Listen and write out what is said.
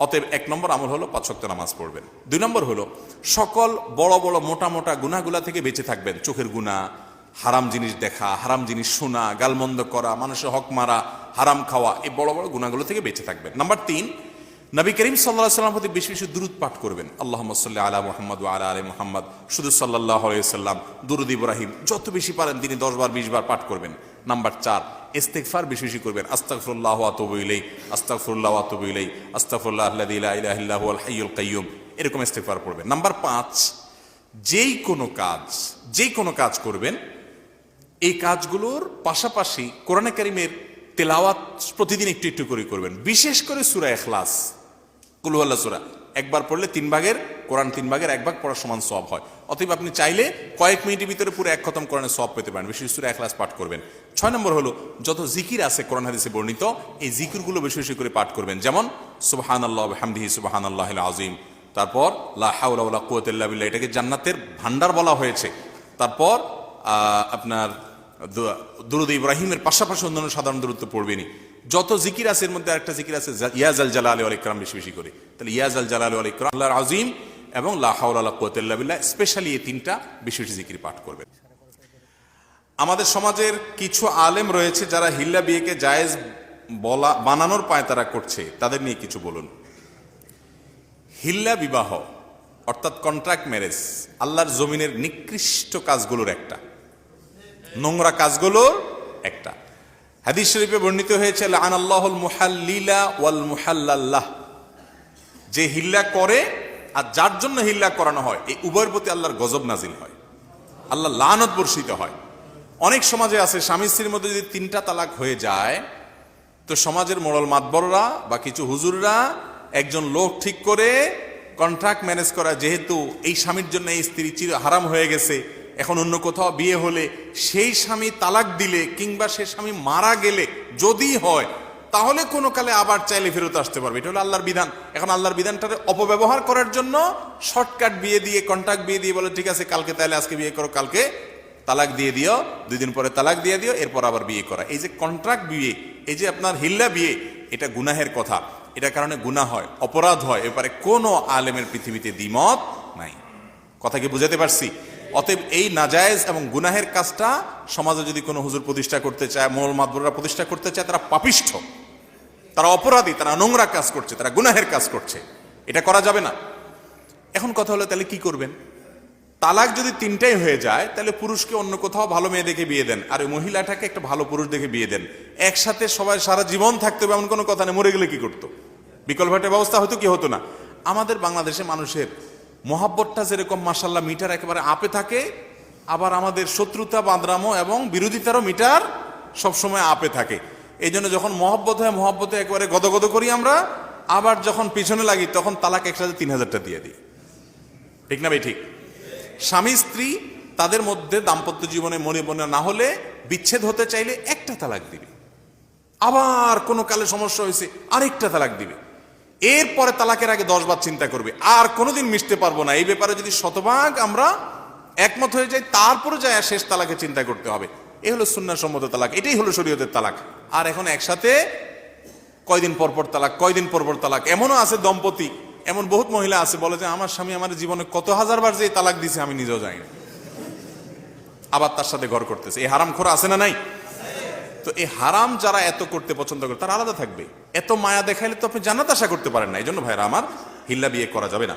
অতএব এক নম্বর আমল হলো পাঁচ ওয়াক্ত নামাজ পড়বেন। দুই নম্বর হলো সকল বড় বড় মোটা মোটা গুণাগুলা থেকে বেঁচে থাকবেন। চোখের গুণা হারাম জিনিস দেখা, হারাম জিনিস শোনা, গালমন্দ করা, মানুষের হক মারা, হারাম খাওয়া, এই বড় বড় গুণাগুলো থেকে বেঁচে থাকবেন। নাম্বার তিন নবী করিম সাল্লাহ সাল্লাম প্রতি বেশি বেশি দূরত পাঠ করবেন। আল্লাহ সাল্লাহ আলা মোহাম্মদ আলা আলী মোহাম্মদ। শুধু সাল্লাহ সাল্লাম দুরুদ ইব্রাহিম, যত বেশি পারেন তিনি দশ বার, বিশ বার পাঠ করবেন। নাম্বার চার ইস্তেকফার বেশি বেশি করবেন। আস্তাগফিরুল্লাহ ওয়া আতুবু ইলাই আস্তাগফিরুল্লাহ ওয়া আতুবু ইলাই আস্তাগফিরুল্লাহ আল্লাযী লা ইলাহা ইল্লা হুয়াল হাইয়ুল এরকম ইস্তেগফার পড়বেন। নাম্বার পাঁচ, যেই কোনো কাজ, যেই কোনো কাজ করবেন, এই কাজগুলোর পাশাপাশি কোরআনে কারিমের তেলাওয়াত প্রতিদিন একটু একটু করে করবেন। বিশেষ করে সূরা ইখলাস। কুলুয়াল্লা সুরা। একবার পড়লে তিন ভাগের কোরআন তিন ভাগের, এক ভাগ পড়ার সমান সব হয়। অতএব আপনি চাইলে কয়েক মিনিটের ভিতরে পুরো এক খতম কোরআনে সব পেতে পারেন। বেশি সুরা এক পাঠ করবেন। ছয় নম্বর হলো, যত জিকির আছে কোরআন হাদিসে বর্ণিত, এই জিকিরগুলো বেশি বেশি করে পাঠ করবেন। যেমন সুবাহান আল্লাহ হামদিহি সুবাহান আল্লাহ আজিম তারপর, লা হাওলা ওয়ালা কুওয়াতা বিল্লাহ, এটাকে জান্নাতের ভান্ডার বলা হয়েছে। তারপর আপনার দুরুদ ইব্রাহিমের পাশাপাশি অন্যান্য সাধারণ দূরত্ব পড়বেনি যত জিকির আছে, এর মধ্যে একটা জিকির আছে জা- ইয়াজ আল জালাল আলী ইকরাম বেশি বেশি করে। তাহলে ইয়াজ আল জালাল আলী ইকরাম আল্লাহর আজিম এবং লাহাউল্লাহ কোয়াতিল্লা বিল্লাহ স্পেশালি এই তিনটা বেশি বেশি জিকির পাঠ করবেন আমাদের সমাজের কিছু আলেম রয়েছে যারা হিল্লা বিয়েকে জায়েজ বলা, বানানোর পায় তারা করছে। তাদের নিয়ে কিছু বলুন। হিল্লা বিবাহ, অর্থাৎ কন্ট্রাক্ট ম্যারেজ আল্লাহর জমিনের নিকৃষ্ট কাজগুলোর একটা। নোংরা কাজগুলোর একটা। হাদিস শরীফে বর্ণিত হয়েছে আন আল্লাহুল মুহাল্লিলা ওয়াল মুহাল্লাল্লাহ। যে হিল্লা করে আর যার জন্য হিল্লা করানো হয়, এই উভয়ের প্রতি আল্লাহর গজব নাজিল হয়। আল্লাহ লানত বর্ষিত হয়। অনেক সমাজে আছে, স্বামী স্ত্রীর মধ্যে যদি তিনটা তালাক হয়ে যায়, তো সমাজের মোড়ল মাতবররা বা কিছু হুজুররা একজন লোক ঠিক করে কন্ট্রাক্ট ম্যানেজ করা, যেহেতু এই স্বামীর জন্য এই স্ত্রী চির হারাম হয়ে গেছে এখন অন্য কোথাও বিয়ে হলে সেই স্বামী তালাক দিলে কিংবা সে স্বামী মারা গেলে যদি হয়, তাহলে কোনো কালে আবার চাইলে ফেরত আসতে পারবে। এটা হলো আল্লাহর বিধান। এখন আল্লাহর বিধানটাকে অপব্যবহার করার জন্য শর্টকাট বিয়ে দিয়ে কন্ট্রাক্ট বিয়ে দিয়ে বলে, ঠিক আছে, কালকে তাহলে আজকে বিয়ে করো, কালকে তালাক দিয়ে দিও, দুই দিন পরে তালাক দিয়ে দিও, এরপর আবার বিয়ে করা। এই যে কন্ট্রাক্ট বিয়ে, এই যে আপনার হিল্লা বিয়ে, এটা গুনাহের কথা। এটা কারণে গুনাহ হয়, অপরাধ হয়। এবারে কোনো আলেমের পৃথিবীতে দ্বিমত নাই। কথা কি বুঝাতে পারছি? অতএব এই নাজায়েজ এবং গুনাহের কাজটা সমাজে যদি কোনো হুজুর প্রতিষ্ঠা করতে চায় মোল মাদবররা প্রতিষ্ঠা করতে চায়, তারা পাপিষ্ঠ। তারা অপরাধী, তারা নোংরা কাজ করছে, তারা গুনাহের কাজ করছে। এটা করা যাবে না। এখন কথা হলো, তাহলে কি করবেন? তালাক যদি তিনটাই হয়ে যায়, তাহলে পুরুষকে অন্য কোথাও ভালো মেয়ে দেখে বিয়ে দেন, আর মহিলাটাকে একটা ভালো পুরুষ দেখে বিয়ে দেন। একসাথে সবাই সারা জীবন থাকতে হবে, এমন কোনো কথা নেই, মরে গেলে কি করতো? বিকল্প একটা ব্যবস্থা হতো কি হতো না। আমাদের বাংলাদেশে মানুষের মহাব্বতটা যেরকম মাসাল্লাহ মিটার একেবারে আপে থাকে, আবার আমাদের শত্রুতা বাঁদরামো এবং বিরোধিতারও মিটার সবসময় আপে থাকে। এই জন্য যখন মহব্বত হয়, মহব্বতে একেবারে গদগদ করি আমরা, আবার যখন পিছনে লাগি, তখন তালাক একসাথে তিন হাজারটা দিয়ে দিই। ঠিক না ভাই? ঠিক। স্বামী, স্ত্রী তাদের মধ্যে দাম্পত্য জীবনে মনে মনে না হলে বিচ্ছেদ হতে চাইলে একটা তালাক দিবে। আবার কোনো কালে সমস্যা হয়েছে, আরেকটা তালাক দিবে। এরপরে তালাকের আগে দশ বার চিন্তা করবে। আর কোনোদিন মিশতে পারব না। এই ব্যাপারে যদি শতভাগ আমরা একমত হয়ে যাই, তারপরে যায় শেষ তালাকে চিন্তা করতে হবে। এ হলো সুন্না সম্মত তালাক। এটাই হলো শরীয়তের তালাক। আর এখন একসাথে কয়দিন পরপর তালাক, কয়দিন পরপর তালাক? এমনও আছে দম্পতি, এমন বহুত মহিলা আছে, বলে যে, আমার স্বামী আমার জীবনে কত হাজার বার যে তালাক দিছে, আমি নিজেও জানি না। আবার তার সাথে ঘর করতেছে। এই হারাম খোরা আছে না নাই? তো এই হারাম যারা এত করতে পছন্দ করে, তারা আলাদা থাকবে। এত মায়া দেখাইলে তো আপনি জান্নাত আশা করতে পারেন না। এই জন্য ভাইরা, আমার হিল্লা বিয়ে করা যাবে না।